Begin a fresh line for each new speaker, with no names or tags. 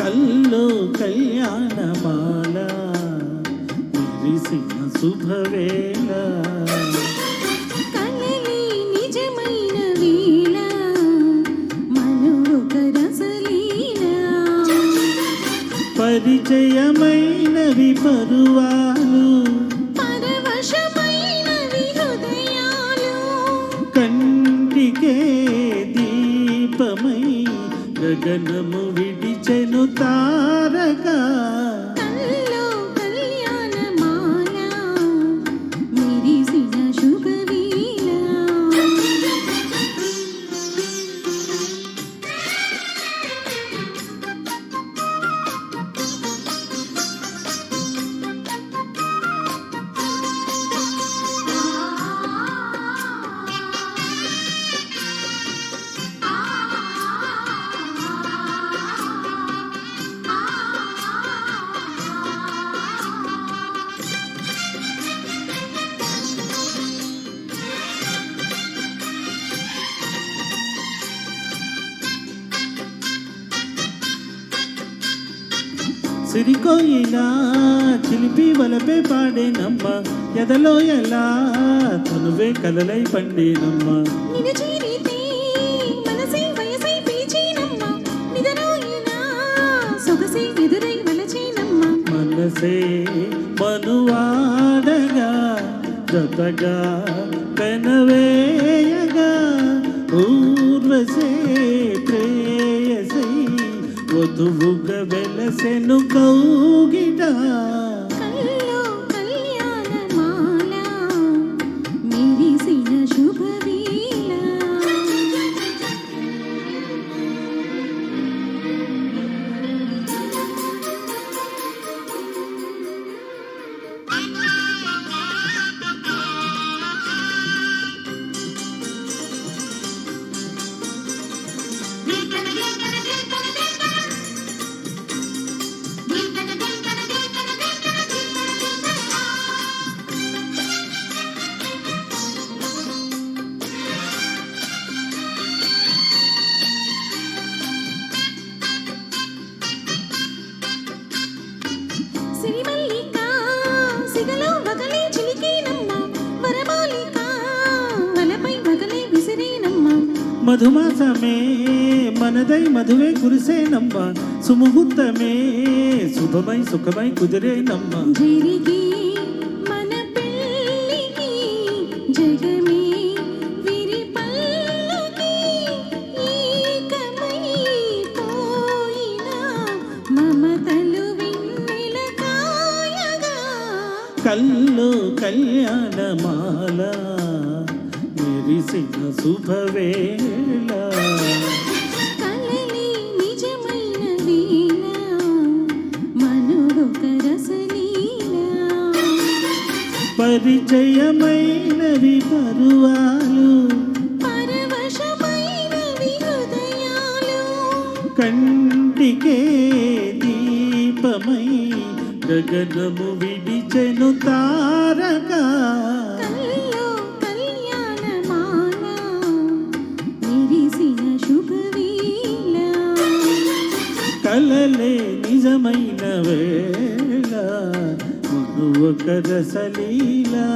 కల్లో కళ్యాణమాల విరిసిన శుభవేళ. పరిచయమైనవి పరువాలు
పరవశమైనవి హృదయాలు
కంటికే దీపమై గగనము సిరికోయిలా చిలిపి వలపే పాడేనమ్మ. ఎదలో ఎలా తనువే కలలై పండేనమ్మ.
మనసే
మనువాడగా జతగా పెనవేయగా ఊర్వశే వధువుగా వెలసెను కౌగిట.
జరిగి మన పెళ్ళికి జగమే విరిపల్లుకి ఏకమై పోయిన మమతలు వెన్నెల కాయగా
కల్లో కళ్యాణమాల మెరిసిన శుభవేళ. పరిచయమైనవి పరువాలు
పరవశమైనవి హృదయాలు
కంటికే దీపమై గగనము విడిచెను తారక కలలే నిజమైన వేళ ఒక రసలీలా